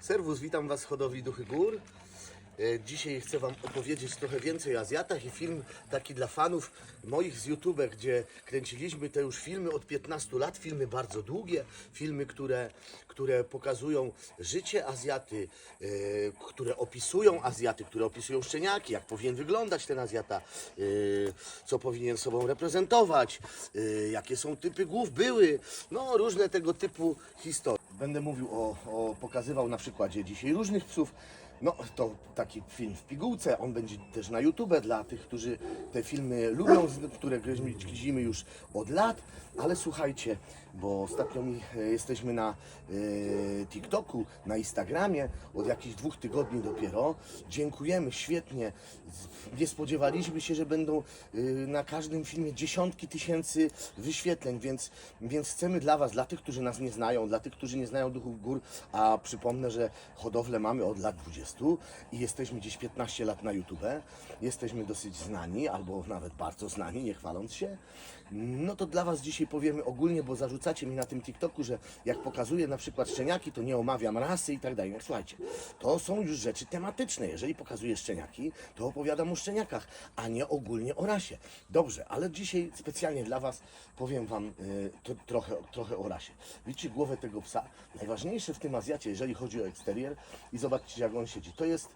Serwus, witam Was z hodowli Duchy Gór. E, Dzisiaj chcę Wam opowiedzieć trochę więcej o Azjatach i film taki dla fanów moich z YouTube, gdzie kręciliśmy te już filmy od 15 lat, filmy bardzo długie, filmy, które, które pokazują życie Azjaty, e, które opisują Azjaty, które opisują szczeniaki, jak powinien wyglądać ten Azjata, e, co powinien sobą reprezentować, jakie są typy głów, były, no różne tego typu historie. Będę mówił o, o pokazywał na przykładzie dzisiaj różnych psów. No, to taki film w pigułce, on będzie też na YouTube dla tych, którzy te filmy lubią, które kręcimy już od lat, ale słuchajcie, bo ostatnio mi, e, jesteśmy na e, TikToku, na Instagramie, od jakichś dwóch tygodni dopiero. Dziękujemy, świetnie. Nie spodziewaliśmy się, że będą e, na każdym filmie dziesiątki tysięcy wyświetleń, więc, więc chcemy dla Was, dla tych, którzy nas nie znają, dla tych, którzy nie znają Duchów Gór, a przypomnę, że hodowlę mamy od lat 20 i jesteśmy gdzieś 15 lat na YouTube, jesteśmy dosyć znani, albo nawet bardzo znani, nie chwaląc się, no to dla Was dzisiaj powiemy ogólnie, bo zarzucacie mi na tym TikToku, że jak pokazuję na przykład szczeniaki, to nie omawiam rasy i tak dalej. No, słuchajcie, to są już rzeczy tematyczne. Jeżeli pokazuję szczeniaki, to opowiadam o szczeniakach, a nie ogólnie o rasie. Dobrze, ale dzisiaj specjalnie dla Was powiem Wam y, to, trochę, trochę o rasie. Widzicie głowę tego psa? Najważniejsze w tym Azjacie, jeżeli chodzi o eksterier i zobaczcie jak on siedzi, to jest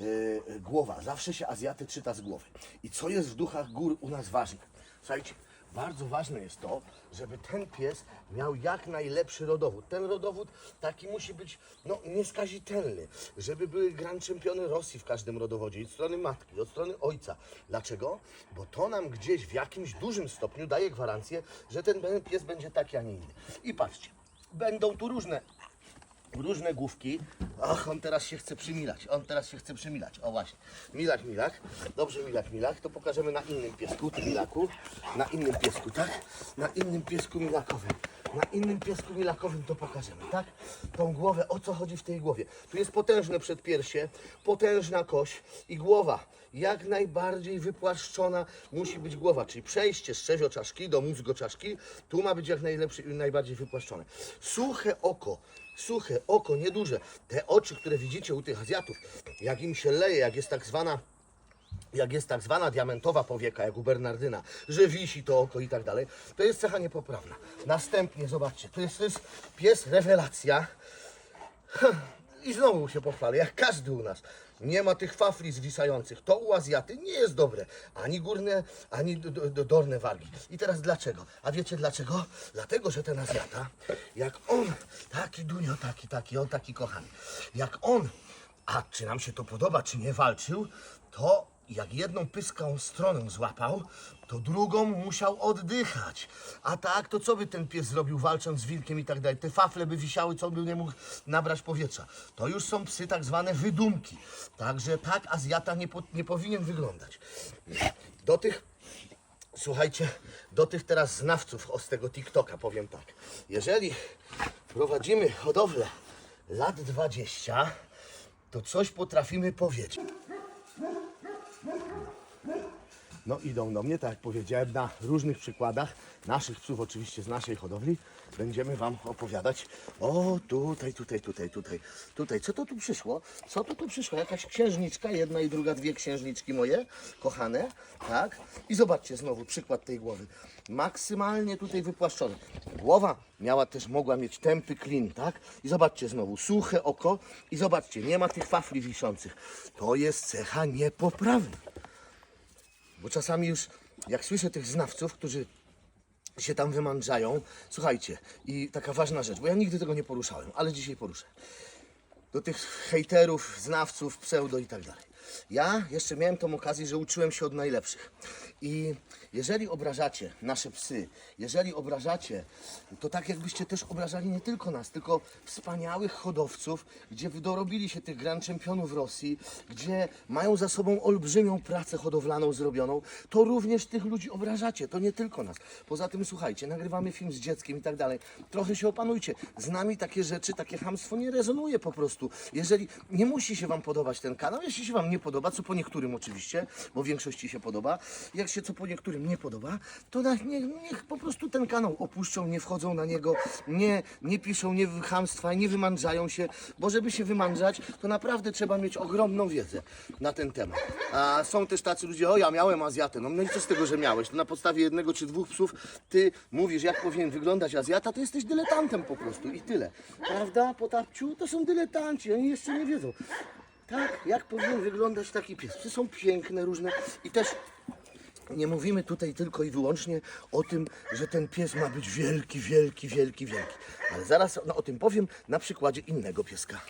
y, głowa. Zawsze się Azjaty czyta z głowy. I co jest w duchach gór u nas ważne? Słuchajcie, bardzo ważne jest to, żeby ten pies miał jak najlepszy rodowód. Ten rodowód taki musi być no, nieskazitelny, żeby były grand czempiony Rosji w każdym rodowodzie, od strony matki, od strony ojca. Dlaczego? Bo to nam gdzieś w jakimś dużym stopniu daje gwarancję, że ten pies będzie taki, a nie inny. I patrzcie, będą tu różne różne główki. Ach, on teraz się chce przymilać. On teraz się chce przymilać. O właśnie. Milak, milak. Dobrze, milak, milak. To pokażemy na innym piesku, ty milaku. Na innym piesku, tak? Na innym piesku milakowym. Na innym piesku milakowym to pokażemy, tak? Tą głowę, o co chodzi w tej głowie? Tu jest potężne przedpiersie, potężna kość i głowa. Jak najbardziej wypłaszczona musi być głowa, czyli przejście z czaszki do mózgoczaszki, tu ma być jak najlepszy, najbardziej wypłaszczone. Suche oko, suche oko, nieduże. Te oczy, które widzicie u tych Azjatów, jak im się leje, jak jest tak zwana jak jest tak zwana diamentowa powieka, jak u Bernardyna, że wisi to oko i tak dalej, to jest cecha niepoprawna. Następnie, zobaczcie, to jest, to jest pies rewelacja. I znowu się pochwalę, jak każdy u nas. Nie ma tych fafli zwisających. To u Azjaty nie jest dobre. Ani górne, ani d- d- dolne wargi. I teraz dlaczego? A wiecie dlaczego? Dlatego, że ten Azjata, jak on, taki Dunio, taki, taki, on taki kochany, jak on, a czy nam się to podoba, czy nie walczył, to jak jedną pyską stronę złapał, to drugą musiał oddychać. A tak, to co by ten pies zrobił walcząc z wilkiem i tak dalej? Te fafle by wisiały, co by nie mógł nabrać powietrza. To już są psy tak zwane wydumki. Także tak Azjata nie, po, nie powinien wyglądać. Do tych Słuchajcie, do tych teraz znawców z tego TikToka powiem tak. Jeżeli prowadzimy hodowlę lat 20, to coś potrafimy powiedzieć. Mr. No idą do mnie, tak jak powiedziałem, na różnych przykładach naszych psów, oczywiście z naszej hodowli, będziemy Wam opowiadać o tutaj, tutaj, tutaj, tutaj, tutaj. Co to tu przyszło? Co to tu przyszło? Jakaś księżniczka, jedna i druga, dwie księżniczki moje, kochane, tak? I zobaczcie znowu przykład tej głowy. Maksymalnie tutaj wypłaszczone. Głowa miała też, mogła mieć tępy klin, tak? I zobaczcie znowu, suche oko i zobaczcie, nie ma tych fafli wiszących. To jest cecha niepoprawna. Bo czasami już, jak słyszę tych znawców, którzy się tam wymądrzają, słuchajcie, i taka ważna rzecz, bo ja nigdy tego nie poruszałem, ale dzisiaj poruszę. Do tych hejterów, znawców, pseudo i tak dalej. Ja jeszcze miałem tą okazję, że uczyłem się od najlepszych. I jeżeli obrażacie nasze psy, jeżeli obrażacie, to tak jakbyście też obrażali nie tylko nas, tylko wspaniałych hodowców, gdzie dorobili się tych grand czempionów Rosji, gdzie mają za sobą olbrzymią pracę hodowlaną zrobioną, to również tych ludzi obrażacie, to nie tylko nas. Poza tym słuchajcie, nagrywamy film z dzieckiem i tak dalej. Trochę się opanujcie. Z nami takie rzeczy, takie hamstwo nie rezonuje po prostu. Jeżeli nie musi się Wam podobać ten kanał, jeśli się Wam nie nie podoba, co po niektórym oczywiście, bo większości się podoba, jak się co po niektórym nie podoba, to na, nie, niech po prostu ten kanał opuszczą, nie wchodzą na niego, nie, nie piszą, nie chamstwa, nie wymądrzają się, bo żeby się wymądrzać, to naprawdę trzeba mieć ogromną wiedzę na ten temat. A są też tacy ludzie, o ja miałem Azjatę, no, no i co z tego, że miałeś? To na podstawie jednego czy dwóch psów ty mówisz, jak powinien wyglądać Azjata, to jesteś dyletantem po prostu i tyle. Prawda, Potapciu? To są dyletanci, oni jeszcze nie wiedzą. Tak, jak powinien wyglądać taki pies. Psy są piękne, różne i też nie mówimy tutaj tylko i wyłącznie o tym, że ten pies ma być wielki, wielki, wielki, wielki. Ale zaraz no, o tym powiem na przykładzie innego pieska.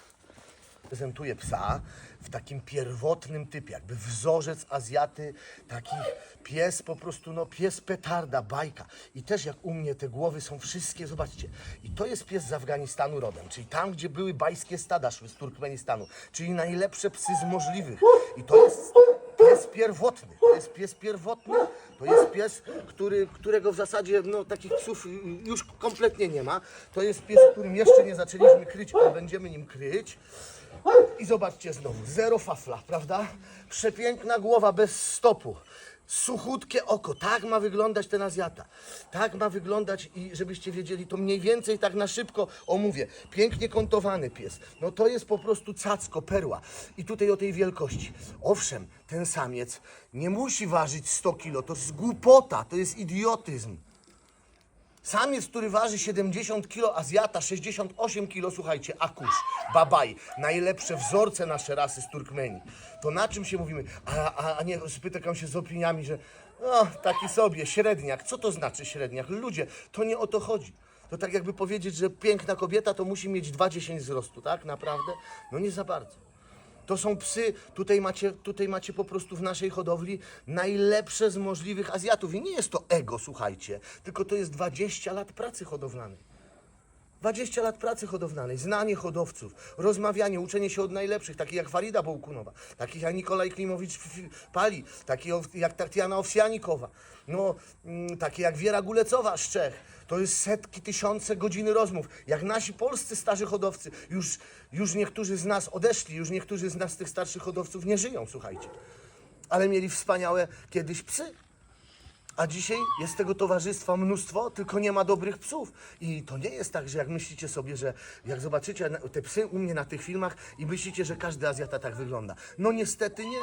Prezentuję psa w takim pierwotnym typie, jakby wzorzec Azjaty, taki pies po prostu, no pies petarda, bajka. I też jak u mnie te głowy są wszystkie, zobaczcie. I to jest pies z Afganistanu rodem, czyli tam, gdzie były bajskie stada szły z Turkmenistanu, czyli najlepsze psy z możliwych. I to jest pies pierwotny, to jest pies pierwotny, to jest pies, który, którego w zasadzie no, takich psów już kompletnie nie ma. To jest pies, którym jeszcze nie zaczęliśmy kryć, ale będziemy nim kryć. I zobaczcie znowu, zero fafla, prawda? Przepiękna głowa bez stopu. Suchutkie oko, tak ma wyglądać ten Azjata. Tak ma wyglądać i żebyście wiedzieli, to mniej więcej tak na szybko omówię. Pięknie kątowany pies. No to jest po prostu cacko, perła. I tutaj o tej wielkości. Owszem, ten samiec nie musi ważyć 100 kilo, to jest głupota, to jest idiotyzm. Samiec, który waży 70 kg, Azjata 68 kg, słuchajcie, akusz, babaj, najlepsze wzorce nasze rasy z Turkmenii. To na czym się mówimy? A, a, a nie spotykam się z opiniami, że no, taki sobie, średniak. Co to znaczy średniak? Ludzie, to nie o to chodzi. To tak jakby powiedzieć, że piękna kobieta to musi mieć 2,10 wzrostu, tak? Naprawdę? No nie za bardzo. To są psy, tutaj macie, tutaj macie po prostu w naszej hodowli najlepsze z możliwych Azjatów. I nie jest to ego, słuchajcie, tylko to jest 20 lat pracy hodowlanej. 20 lat pracy hodowlanej, znanie hodowców, rozmawianie, uczenie się od najlepszych, takich jak Farida Bołkunowa, takich jak Nikolaj Klimowicz-Pali, takich jak Tatiana Owsianikowa, no, mm, takie jak Wiera Gulecowa z Czech. To jest setki, tysiące godziny rozmów. Jak nasi polscy starzy hodowcy, już, już niektórzy z nas odeszli, już niektórzy z nas tych starszych hodowców nie żyją, słuchajcie. Ale mieli wspaniałe kiedyś psy. A dzisiaj jest tego towarzystwa mnóstwo, tylko nie ma dobrych psów. I to nie jest tak, że jak myślicie sobie, że jak zobaczycie te psy u mnie na tych filmach i myślicie, że każdy Azjata tak wygląda. No niestety nie.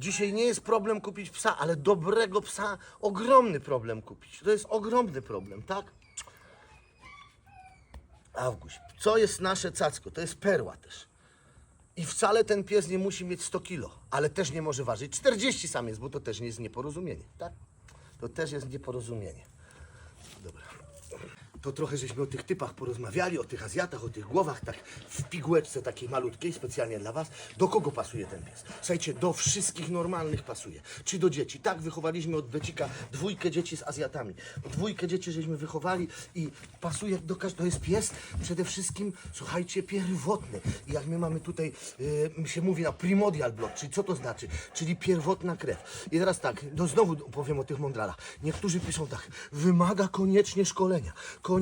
Dzisiaj nie jest problem kupić psa, ale dobrego psa ogromny problem kupić. To jest ogromny problem, tak? Awguś, co jest nasze cacko? To jest perła też. I wcale ten pies nie musi mieć 100 kilo, ale też nie może ważyć 40 sam jest, bo to też nie jest nieporozumienie, tak? To też jest nieporozumienie. Dobra. To trochę żeśmy o tych typach porozmawiali, o tych Azjatach, o tych głowach, tak w pigułeczce takiej malutkiej, specjalnie dla Was. Do kogo pasuje ten pies? Słuchajcie, do wszystkich normalnych pasuje. Czy do dzieci? Tak, wychowaliśmy od Becika dwójkę dzieci z Azjatami. Dwójkę dzieci żeśmy wychowali i pasuje do każdego. To jest pies przede wszystkim, słuchajcie, pierwotny. I jak my mamy tutaj, yy, się mówi na primordial blood, czyli co to znaczy? Czyli pierwotna krew. I teraz tak, no znowu powiem o tych mądralach. Niektórzy piszą tak, wymaga koniecznie szkolenia.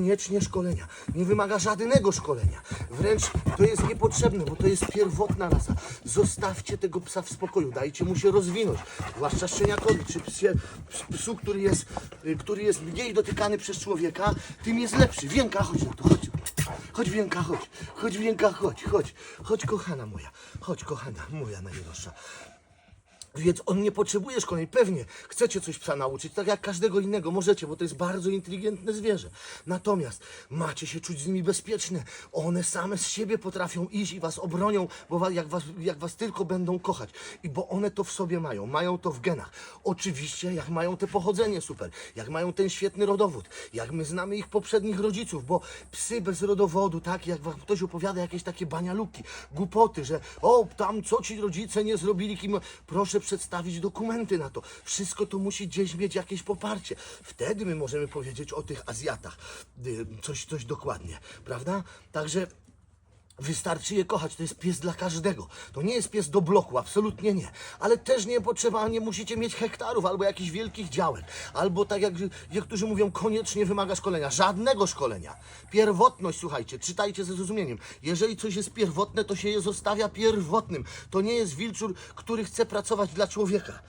Koniecznie szkolenia. Nie wymaga żadnego szkolenia. Wręcz to jest niepotrzebne, bo to jest pierwotna rasa. Zostawcie tego psa w spokoju, dajcie mu się rozwinąć. Zwłaszcza szczeniakowi, czy psie, ps- psu, który jest, y, który jest mniej dotykany przez człowieka, tym jest lepszy. Wienka, chodź na to, chodź. Chodź Wienka, chodź. Chodź Wienka, chodź, chodź. Chodź kochana moja. Chodź kochana moja najdroższa. Więc on nie potrzebuje szkoleń. Pewnie chcecie coś psa nauczyć, tak jak każdego innego możecie, bo to jest bardzo inteligentne zwierzę. Natomiast macie się czuć z nimi bezpieczne. One same z siebie potrafią iść i was obronią, bo wa- jak was, jak was tylko będą kochać. I bo one to w sobie mają, mają to w genach. Oczywiście, jak mają te pochodzenie super, jak mają ten świetny rodowód, jak my znamy ich poprzednich rodziców, bo psy bez rodowodu, tak, jak wam ktoś opowiada jakieś takie banialuki, głupoty, że o, tam co ci rodzice nie zrobili, kim... Proszę przedstawić dokumenty na to. Wszystko to musi gdzieś mieć jakieś poparcie. Wtedy my możemy powiedzieć o tych Azjatach y, coś, coś dokładnie, prawda? Także Wystarczy je kochać, to jest pies dla każdego. To nie jest pies do bloku, absolutnie nie. Ale też nie potrzeba, nie musicie mieć hektarów albo jakichś wielkich działek. Albo tak jak niektórzy mówią, koniecznie wymaga szkolenia. Żadnego szkolenia. Pierwotność, słuchajcie, czytajcie ze zrozumieniem. Jeżeli coś jest pierwotne, to się je zostawia pierwotnym. To nie jest wilczur, który chce pracować dla człowieka.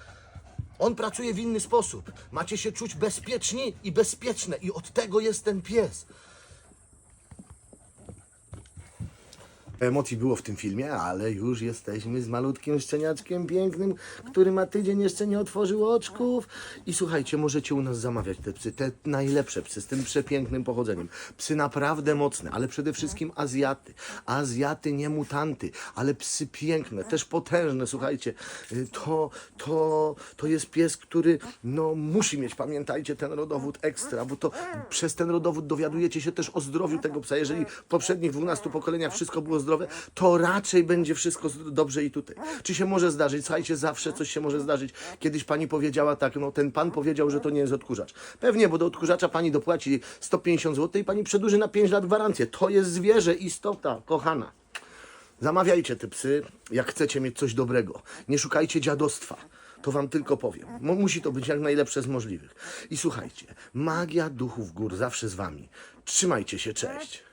On pracuje w inny sposób. Macie się czuć bezpieczni i bezpieczne i od tego jest ten pies. Emocji było w tym filmie, ale już jesteśmy z malutkim szczeniaczkiem pięknym, który ma tydzień jeszcze nie otworzył oczków. I słuchajcie, możecie u nas zamawiać te psy, te najlepsze psy z tym przepięknym pochodzeniem. Psy naprawdę mocne, ale przede wszystkim Azjaty. Azjaty, nie mutanty, ale psy piękne, też potężne. Słuchajcie, y, to, to, to jest pies, który no, musi mieć, pamiętajcie, ten rodowód ekstra, bo to przez ten rodowód dowiadujecie się też o zdrowiu tego psa. Jeżeli w poprzednich 12 pokoleniach wszystko było zdrowe, to raczej będzie wszystko dobrze i tutaj. Czy się może zdarzyć? Słuchajcie, zawsze coś się może zdarzyć. Kiedyś pani powiedziała tak, no ten pan powiedział, że to nie jest odkurzacz. Pewnie, bo do odkurzacza pani dopłaci 150 zł i pani przedłuży na 5 lat gwarancję. To jest zwierzę, istota, kochana. Zamawiajcie te psy, jak chcecie mieć coś dobrego. Nie szukajcie dziadostwa. To wam tylko powiem. Musi to być jak najlepsze z możliwych. I słuchajcie, magia duchów gór zawsze z wami. Trzymajcie się, cześć.